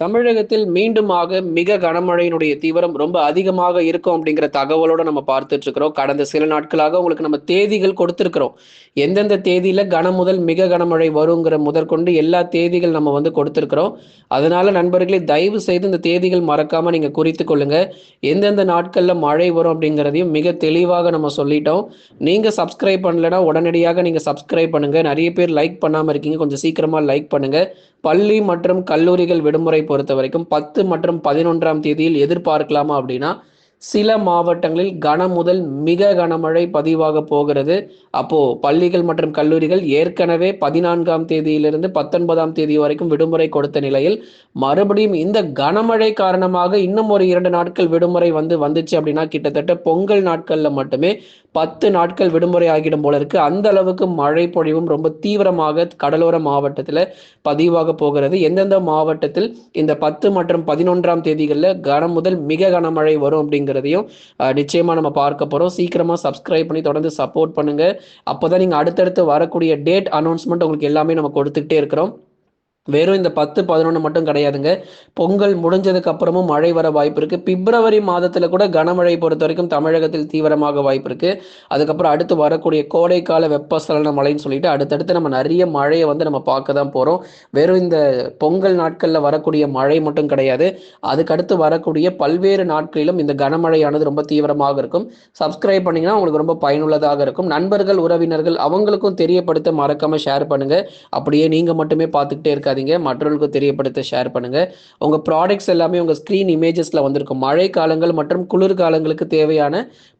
தமிழகத்தில் மீண்டுமாக மிக கனமழையினுடைய தீவிரம் ரொம்ப அதிகமாக இருக்கும் அப்படிங்கிற தகவலோட நம்ம பார்த்துட்டு இருக்கிறோம் கடந்த சில நாட்களாக உங்களுக்கு நம்ம தேதிகள் கொடுத்துருக்கிறோம். எந்தெந்த தேதியில கன முதல் மிக கனமழை வருங்கிற முதற்கொண்டு எல்லா தேதிகள் நம்ம வந்து கொடுத்துருக்கிறோம். அதனால நண்பர்களே தயவு செய்து இந்த தேதிகள் மறக்காம நீங்க குறித்து கொள்ளுங்க. எந்தெந்த நாட்கள்ல மழை வரும் அப்படிங்கிறதையும் மிக தெளிவாக நம்ம சொல்லிட்டோம். நீங்க சப்ஸ்கிரைப் பண்ணலன்னா உடனடியாக நீங்க சப்ஸ்கிரைப் பண்ணுங்க. நிறைய பேர் லைக் பண்ணாம இருக்கீங்க. கொஞ்சம் சீக்கிரமா லைக் பண்ணுங்க. பள்ளி மற்றும் கல்லூரிகள் விடுமுறை பொறுத்த வரைக்கும் பத்து மற்றும் பதினொன்றாம் தேதியில் எதிர்பார்க்கலாமா அப்படின்னா சில மாவட்டங்களில் கன முதல் மிக கனமழை பதிவாக போகிறது. அப்போ பள்ளிகள் மற்றும் கல்லூரிகள் ஏற்கனவே பதினான்காம் தேதியிலிருந்து பத்தொன்பதாம் தேதி வரைக்கும் விடுமுறை கொடுத்த நிலையில் மறுபடியும் இந்த கனமழை காரணமாக இன்னும் ஒரு இரண்டு நாட்கள் விடுமுறை வந்து வந்துச்சு அப்படின்னா கிட்டத்தட்ட பொங்கல் நாட்கள்ல மட்டுமே பத்து நாட்கள் விடுமுறை ஆகிடும் போல இருக்கு. அந்த அளவுக்கு மழை பொழிவும் ரொம்ப தீவிரமாக கடலோர மாவட்டத்தில் பதிவாக போகிறது. எந்தெந்த மாவட்டத்தில் இந்த பத்து மற்றும் பதினொன்றாம் தேதிகளில் கனம் முதல் மிக கனமழை வரும் அப்படிங்கிறதையும் நிச்சயமா நம்ம பார்க்க போறோம். சீக்கிரமா சப்ஸ்கிரைப் பண்ணி தொடர்ந்து சப்போர்ட் பண்ணுங்க. அப்போதான் நீங்க அடுத்தடுத்து வரக்கூடிய டேட் அனௌன்ஸ்மெண்ட் உங்களுக்கு எல்லாமே நம்ம கொடுத்துக்கிட்டே இருக்கிறோம். வெறும் இந்த பத்து பதினொன்று மட்டும் கிடையாதுங்க. பொங்கல் முடிஞ்சதுக்கு அப்புறமும் மழை வர வாய்ப்பு இருக்கு. பிப்ரவரி மாதத்துல கூட கனமழை பொறுத்த வரைக்கும் தமிழகத்தில் தீவிரமாக வாய்ப்பு இருக்கு. அதுக்கப்புறம் அடுத்து வரக்கூடிய கோடைக்கால வெப்பசலன மழைன்னு சொல்லிட்டு அடுத்தடுத்து நம்ம நிறைய மழையை வந்து நம்ம பார்க்க தான் போறோம். வெறும் இந்த பொங்கல் நாட்கள்ல வரக்கூடிய மழை மட்டும் கிடையாது. அதுக்கடுத்து வரக்கூடிய பல்வேறு நாட்களிலும் இந்த கனமழையானது ரொம்ப தீவிரமாக இருக்கும். சப்ஸ்கிரைப் பண்ணீங்கன்னா உங்களுக்கு ரொம்ப பயனுள்ளதாக இருக்கும். நண்பர்கள் உறவினர்கள் அவங்களுக்கும் தெரியப்படுத்த மறக்காம ஷேர் பண்ணுங்க. அப்படியே நீங்க மட்டுமே பார்த்துக்கிட்டே இருக்காது இருக்காதீங்க மற்றவர்களுக்கும் தெரியப்படுத்த ஷேர் பண்ணுங்க. உங்க ப்ராடக்ட்ஸ் எல்லாமே உங்க ஸ்க்ரீன் இமேஜஸ்ல வந்திருக்கும். மழை காலங்கள் மற்றும் குளிர் காலங்களுக்கு தேவையான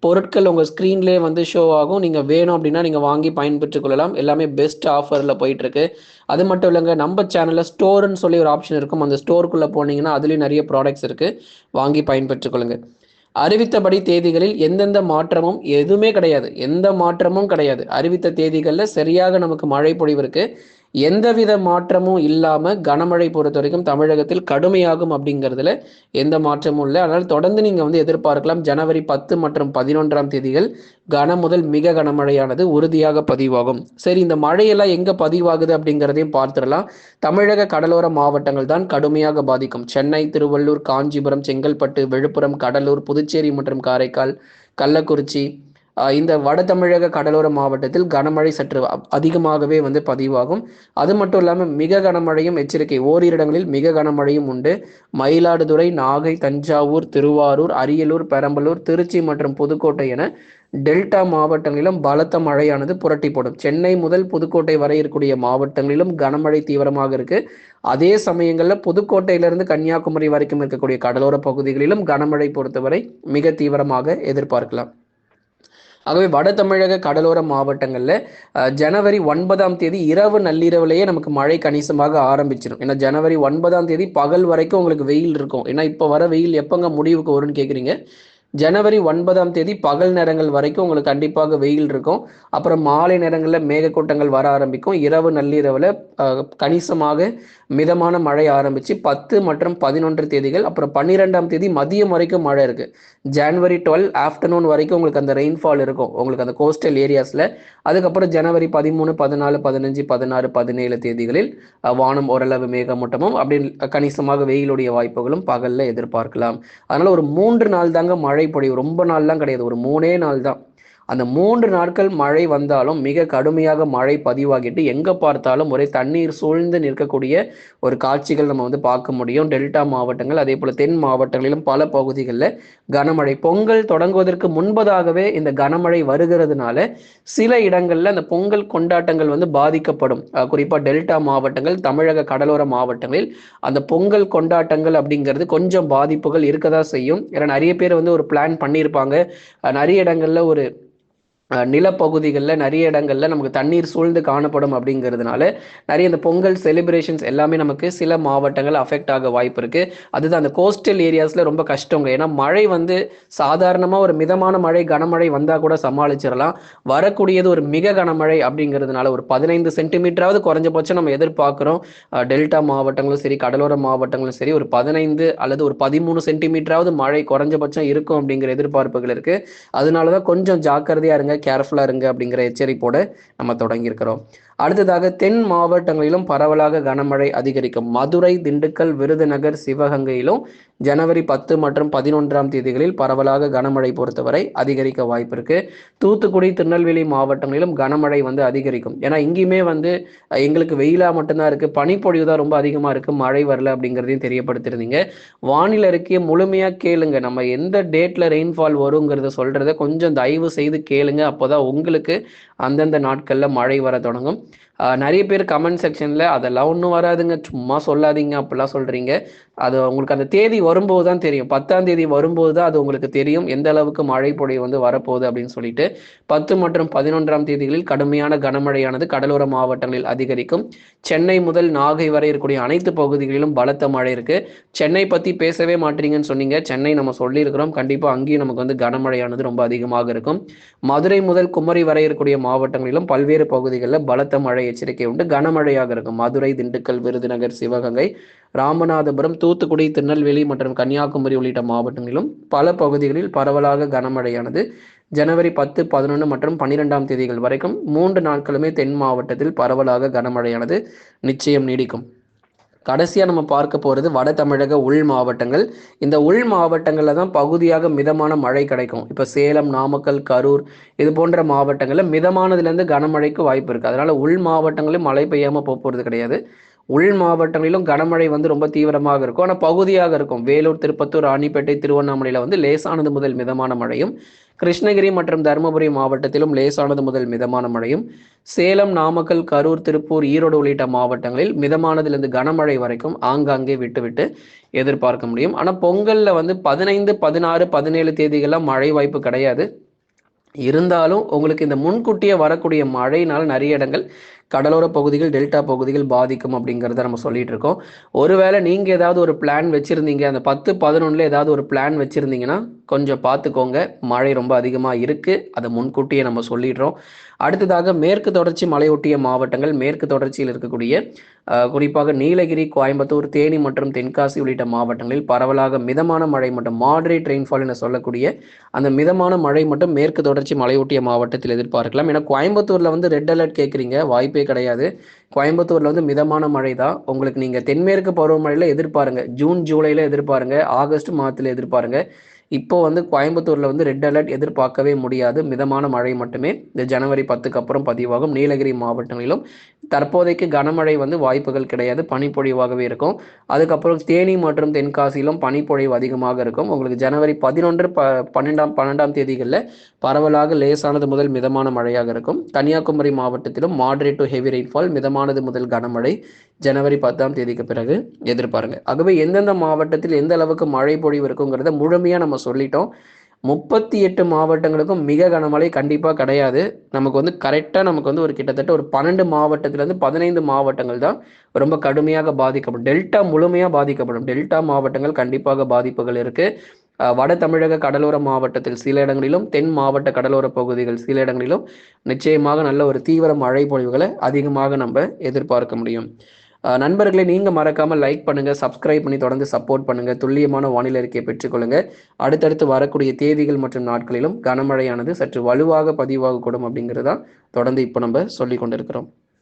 பொருட்கள் உங்க ஸ்க்ரீன்லேயே வந்து ஷோ ஆகும். நீங்க வேணும் அப்படின்னா நீங்க வாங்கி பயன்பெற்றுக் கொள்ளலாம். எல்லாமே பெஸ்ட் ஆஃபர்ல போயிட்டு இருக்கு அது மட்டும் இல்லைங்க நம்ம சேனல்ல ஸ்டோர்னு சொல்லி ஒரு ஆப்ஷன் இருக்கும். அந்த ஸ்டோருக்குள்ள போனீங்கன்னா அதுலயும் நிறைய ப்ராடக்ட்ஸ் இருக்கு. வாங்கி பயன்பெற்றுக் கொள்ளுங்க. அறிவித்தபடி தேதிகளில் எந்தெந்த மாற்றமும் எதுவுமே கிடையாது. எந்த மாற்றமும் கிடையாது. அறிவித்த தேதிகளில் சரியாக நமக்கு மழை பொழிவு இருக்குது எந்தவித மாற்றமும் இல்லாமல் கனமழை பொறுத்த வரைக்கும் தமிழகத்தில் கடுமையாகும் அப்படிங்கிறதுல எந்த மாற்றமும் இல்லை. அதனால் தொடர்ந்து நீங்கள் வந்து எதிர்பார்க்கலாம். ஜனவரி பத்து மற்றும் பதினொன்றாம் தேதிகள் கன முதல் மிக கனமழையானது உறுதியாக பதிவாகும். சரி இந்த மழையெல்லாம் எங்கே பதிவாகுது அப்படிங்கிறதையும் பார்த்துடலாம். தமிழக கடலோர மாவட்டங்கள் தான் கடுமையாக பாதிக்கும். சென்னை திருவள்ளூர் காஞ்சிபுரம் செங்கல்பட்டு விழுப்புரம் கடலூர் புதுச்சேரி மற்றும் காரைக்கால் கள்ளக்குறிச்சி இந்த வட தமிழக கடலோர மாவட்டத்தில் கனமழை சற்று அதிகமாகவே வந்து பதிவாகும். அது மட்டும் இல்லாமல் மிக கனமழையும் எச்சரிக்கை ஓரிரு இடங்களில் மிக கனமழையும் உண்டு. மயிலாடுதுறை நாகை தஞ்சாவூர் திருவாரூர் அரியலூர் பெரம்பலூர் திருச்சி மற்றும் புதுக்கோட்டை என டெல்டா மாவட்டங்களிலும் பலத்த மழையானது புரட்டி போடும் சென்னை முதல் புதுக்கோட்டை வரை இருக்கக்கூடிய மாவட்டங்களிலும் கனமழை தீவிரமாக இருக்கு. அதே சமயங்களில் புதுக்கோட்டையிலிருந்து கன்னியாகுமரி வரைக்கும் இருக்கக்கூடிய கடலோர பகுதிகளிலும் கனமழை பொறுத்தவரை மிக தீவிரமாக எதிர்பார்க்கலாம். ஆகவே வட தமிழக கடலோர மாவட்டங்களில் ஜனவரி ஒன்பதாம் தேதி இரவு நள்ளிரவுலேயே நமக்கு மழை கணிசமாக ஆரம்பிச்சிடும் ஏன்னா ஜனவரி ஒன்பதாம் தேதி பகல் வரைக்கும் உங்களுக்கு வெயில் இருக்கும். ஏன்னா இப்போ வர வெயில் எப்போங்க முடிவுக்கு வரும்னு கேட்குறீங்க ஜனவரி ஒன்பதாம் தேதி பகல் நேரங்கள் வரைக்கும் உங்களுக்கு கண்டிப்பாக வெயில் இருக்கும். அப்புறம் மாலை நேரங்களில் மேகக்கூட்டங்கள் வர ஆரம்பிக்கும். இரவு நள்ளிரவில் கணிசமாக மிதமான மழை ஆரம்பித்து பத்து மற்றும் பதினொன்று தேதிகள் அப்புறம் பன்னிரெண்டாம் தேதி மதியம் வரைக்கும் மழை இருக்குது ஜான்வரி டுவெல் ஆஃப்டர்நூன் வரைக்கும் உங்களுக்கு அந்த ரெயின்ஃபால் இருக்கும். உங்களுக்கு அந்த கோஸ்டல் ஏரியாஸில் அதுக்கப்புறம் ஜனவரி பதிமூணு பதினாலு பதினஞ்சு பதினாறு பதினேழு தேதிகளில் வானம் ஓரளவு மேகமூட்டமும் அப்படி கணிசமாக வெயிலுடைய வாய்ப்புகளும் பகலில் எதிர்பார்க்கலாம். அதனால் ஒரு மூன்று நாள் தாங்க மழை பொழிவு ரொம்ப நாள்லாம் கிடையாது. ஒரு மூணே நாள் தான் அந்த மூன்று நாட்கள் மழை வந்தாலும் மிக கடுமையாக மழை பதிவாகிட்டு எங்கே பார்த்தாலும் ஒரே தண்ணீர் சூழ்ந்து நிற்கக்கூடிய ஒரு காட்சிகள் நம்ம வந்து பார்க்க முடியும். டெல்டா மாவட்டங்கள் அதே போல் தென் மாவட்டங்களிலும் பல பகுதிகளில் கனமழை. பொங்கல் தொடங்குவதற்கு முன்பதாகவே இந்த கனமழை வருகிறதுனால சில இடங்களில் அந்த பொங்கல் கொண்டாட்டங்கள் வந்து பாதிக்கப்படும். குறிப்பாக டெல்டா மாவட்டங்கள் தமிழக கடலோர மாவட்டங்களில் அந்த பொங்கல் கொண்டாட்டங்கள் அப்படிங்கிறது கொஞ்சம் பாதிப்புகள் இருக்கதா செய்யும். ஏன்னா நிறைய பேர் வந்து ஒரு பிளான் பண்ணியிருப்பாங்க. நிறைய இடங்கள்ல ஒரு நிலப்பகுதிகளில் நிறைய இடங்களில் நமக்கு தண்ணீர் சூழ்ந்து காணப்படும் அப்படிங்கிறதுனால நிறைய இந்த பொங்கல் செலிப்ரேஷன்ஸ் எல்லாமே நமக்கு சில மாவட்டங்கள் அஃபெக்ட் ஆக வாய்ப்பு இருக்குது அதுதான் அந்த கோஸ்டல் ஏரியாஸில் ரொம்ப கஷ்டங்க. ஏன்னா மழை வந்து சாதாரணமாக ஒரு மிதமான மழை கனமழை வந்தால் கூட சமாளிச்சிடலாம். வரக்கூடியது ஒரு மிக கனமழை அப்படிங்கிறதுனால ஒரு பதினைந்து சென்டிமீட்டராவது குறைஞ்சபட்சம் நம்ம எதிர்பார்க்குறோம். டெல்டா மாவட்டங்களும் சரி கடலோர மாவட்டங்களும் சரி ஒரு பதினைந்து அல்லது ஒரு பதிமூணு சென்டிமீட்டராவது மழை குறைஞ்சபட்சம் இருக்கும் அப்படிங்கிற எதிர்பார்ப்புகள் இருக்குது அதனால தான் கொஞ்சம் ஜாக்கிரதையாக இருங்க. கேர்ஃபுல்லாக இருங்க அப்படிங்கிற எச்சரிப்போடு நம்ம தொடங்கியிருக்கிறோம். அடுத்ததாக தென் மாவட்டங்களிலும் பரவலாக கனமழை அதிகரிக்கும். மதுரை திண்டுக்கல் விருதுநகர் சிவகங்கையிலும் ஜனவரி பத்து மற்றும் பதினொன்றாம் தேதிகளில் பரவலாக கனமழை பொறுத்தவரை அதிகரிக்க வாய்ப்பு இருக்கு தூத்துக்குடி திருநெல்வேலி மாவட்டங்களிலும் கனமழை வந்து அதிகரிக்கும். ஏன்னா இங்கேயுமே வந்து எங்களுக்கு வெயிலாக மட்டும்தான் இருக்கு. பனிப்பொழிவு தான் ரொம்ப அதிகமாக இருக்கு. மழை வரல அப்படிங்கிறதையும் தெரியப்படுத்திருந்தீங்க. வானிலை அறிக்கையை முழுமையாக கேளுங்க. நம்ம எந்த டேட்ல ரெயின்ஃபால் வருங்கிறத சொல்றத கொஞ்சம் தயவு செய்து கேளுங்க. அப்போதான் உங்களுக்கு அந்தந்த நாட்களில் மழை வர தொடங்கும். நிறைய பேர் கமெண்ட் செக்ஷனில் அதெல்லாம் ஒன்றும் வராதுங்க. சும்மா சொல்லாதீங்க அப்படிலாம் சொல்கிறீங்க அது உங்களுக்கு அந்த தேதி வரும்போது தான் தெரியும். பத்தாம் தேதி வரும்போது தான் அது உங்களுக்கு தெரியும். எந்த அளவுக்கு மழை பொழிவு வந்து வரப்போகுது அப்படின்னு சொல்லிட்டு. பத்து மற்றும் பதினொன்றாம் தேதிகளில் கடுமையான கனமழையானது கடலோர மாவட்டங்களில் அதிகரிக்கும். சென்னை முதல் நாகை வரை இருக்கக்கூடிய அனைத்து பகுதிகளிலும் பலத்த மழை இருக்குது சென்னை பற்றி பேசவே மாட்டீங்கன்னு சொன்னீங்க. சென்னை நம்ம சொல்லியிருக்கிறோம். கண்டிப்பாக அங்கேயும் நமக்கு வந்து கனமழையானது ரொம்ப அதிகமாக இருக்கும். மதுரை முதல் குமரி வரை இருக்கக்கூடிய மாவட்டங்களிலும் பல்வேறு பகுதிகளில் பலத்த மழை எச்சரிக்கை உண்டு. கனமழையாக இருக்கும் மதுரை திண்டுக்கல் விருதுநகர் சிவகங்கை ராமநாதபுரம் தூத்துக்குடி திருநெல்வேலி மற்றும் கன்னியாகுமரி உள்ளிட்ட மாவட்டங்களிலும் பல பகுதிகளில் பரவலாக கனமழையானது. ஜனவரி பத்து பதினொன்று மற்றும் பன்னிரெண்டாம் தேதிகள் வரைக்கும் மூன்று நாட்களுமே தென் மாவட்டத்தில் பரவலாக கனமழையானது நிச்சயம் நீடிக்கும். கடைசியாக நம்ம பார்க்க போகிறது வட தமிழக உள் மாவட்டங்கள். இந்த உள் மாவட்டங்களில் தான் பகுதியாக மிதமான மழை கிடைக்கும். இப்போ சேலம் நாமக்கல் கரூர் இது போன்ற மாவட்டங்களில் மிதமானதுலேருந்து கனமழைக்கு வாய்ப்பு இருக்குது அதனால் உள் மாவட்டங்களில் மழை பெய்யாமல் போகிறது கிடையாது. உள் மாவட்டங்களிலும் கனமழை வந்து ரொம்ப தீவிரமாக இருக்கும். ஆனால் பகுதியாக இருக்கும். வேலூர் திருப்பத்தூர் ராணிப்பேட்டை திருவண்ணாமலையில் வந்து லேசானது முதல் மிதமான மழையும் கிருஷ்ணகிரி மற்றும் தருமபுரி மாவட்டத்திலும் லேசானது முதல் மிதமான மழையும் சேலம் நாமக்கல் கரூர் திருப்பூர் ஈரோடு உள்ளிட்ட மாவட்டங்களில் மிதமானதிலிருந்து கனமழை வரைக்கும் ஆங்காங்கே விட்டுவிட்டு எதிர்பார்க்க முடியும். ஆனால் பொங்கலில் வந்து பதினைந்து பதினாறு பதினேழு தேதிகள்லாம் மழை வாய்ப்பு கிடையாது. இருந்தாலும் உங்களுக்கு இந்த முன்கூட்டியே வரக்கூடிய மழையினால் நிறைய இடங்கள் கடலோர பகுதிகள் டெல்டா பகுதிகள் பாதிக்கும் அப்படிங்கிறத நம்ம சொல்லிட்டு இருக்கோம். ஒருவேளை நீங்கள் ஏதாவது ஒரு பிளான் வச்சுருந்தீங்க. அந்த பத்து பதினொன்றில் ஏதாவது ஒரு பிளான் வச்சுருந்தீங்கன்னா கொஞ்சம் பார்த்துக்கோங்க. மழை ரொம்ப அதிகமாக இருக்குது அதை முன்கூட்டியே நம்ம சொல்லிடுறோம். அடுத்ததாக மேற்கு தொடர்ச்சி மலையொட்டிய மாவட்டங்கள் மேற்கு தொடர்ச்சியில் இருக்கக்கூடிய குறிப்பாக நீலகிரி கோயம்புத்தூர் தேனி மற்றும் தென்காசி உள்ளிட்ட மாவட்டங்களில் பரவலாக மிதமான மழை மற்றும் மாடரேட் ரெயின்ஃபால் என சொல்லக்கூடிய அந்த மிதமான மழை மட்டும் மேற்கு தொடர்ச்சி மலையொட்டிய மாவட்டத்தில் எதிர்பார்க்கலாம். ஏன்னா கோயம்புத்தூரில் வந்து ரெட் அலர்ட் கேட்குறீங்க வாய்ப்பு கிடையாது. கோயம்புத்தூர்ல வந்து மிதமான மழை தான் உங்களுக்கு நீங்க தென்மேற்கு பருவமழையில எதிர்பாருங்க. ஜூன் ஜூலைல எதிர்பாருங்க. ஆகஸ்ட் மாதத்தில் எதிர்பாருங்க. இப்போ வந்து கோயம்புத்தூரில் வந்து ரெட் அலர்ட் எதிர்பார்க்கவே முடியாது. மிதமான மழை மட்டுமே. இந்த ஜனவரி பத்துக்கு அப்புறம் பதிவாகும். நீலகிரி மாவட்டங்களிலும் தற்போதைக்கு கனமழை வந்து வாய்ப்புகள் கிடையாது. பனிப்பொழிவாகவே இருக்கும். அதுக்கப்புறம் தேனி மற்றும் தென்காசியிலும் பனிப்பொழிவு அதிகமாக இருக்கும். உங்களுக்கு ஜனவரி பதினொன்று ப பன்னெண்டாம் பன்னெண்டாம் தேதிகளில் பரவலாக லேசானது முதல் மிதமான மழையாக இருக்கும். கன்னியாகுமரி மாவட்டத்திலும் மாடரேட் டு ஹெவி ரெயின்ஃபால் மிதமானது முதல் கனமழை. ஜனவரி பத்தாம் தேதிக்கு பிறகு எதிர்பாருங்க. ஆகவே எந்தெந்த மாவட்டத்தில் எந்த அளவுக்கு மழை பொழிவு இருக்குங்கிறத முழுமையாக நம்ம சொல்லிட்டோம். முப்பத்தி எட்டு மாவட்டங்களுக்கும் மிக கனமழை கண்டிப்பாக கிடையாது. நமக்கு வந்து கரெக்டாக நமக்கு வந்து ஒரு கிட்டத்தட்ட ஒரு பன்னெண்டு மாவட்டத்திலேருந்து பதினைந்து மாவட்டங்கள் தான் ரொம்ப கடுமையாக பாதிக்கப்படும். டெல்டா முழுமையாக பாதிக்கப்படும். டெல்டா மாவட்டங்கள் கண்டிப்பாக பாதிப்புகள் இருக்குது வட தமிழக கடலோர மாவட்டத்தில் சில இடங்களிலும் தென் மாவட்ட கடலோர பகுதிகள் சில இடங்களிலும் நிச்சயமாக நல்ல ஒரு தீவிர மழை பொழிவுகளை அதிகமாக நம்ம எதிர்பார்க்க முடியும். நண்பர்களை நீங்கள் மறக்காமல் லைக் பண்ணுங்கள் சப்ஸ்கிரைப் பண்ணி தொடர்ந்து சப்போர்ட் பண்ணுங்கள் துல்லியமான வானிலை அறிக்கையை பெற்றுக்கொள்ளுங்கள் அடுத்தடுத்து வரக்கூடிய தேதிகள் மற்றும் நாட்களிலும் கனமழையானது சற்று வலுவாக பதிவாகக்கூடும் அப்படிங்கிறதான் தொடர்ந்து இப்போ நம்ம சொல்லி கொண்டிருக்கிறோம்.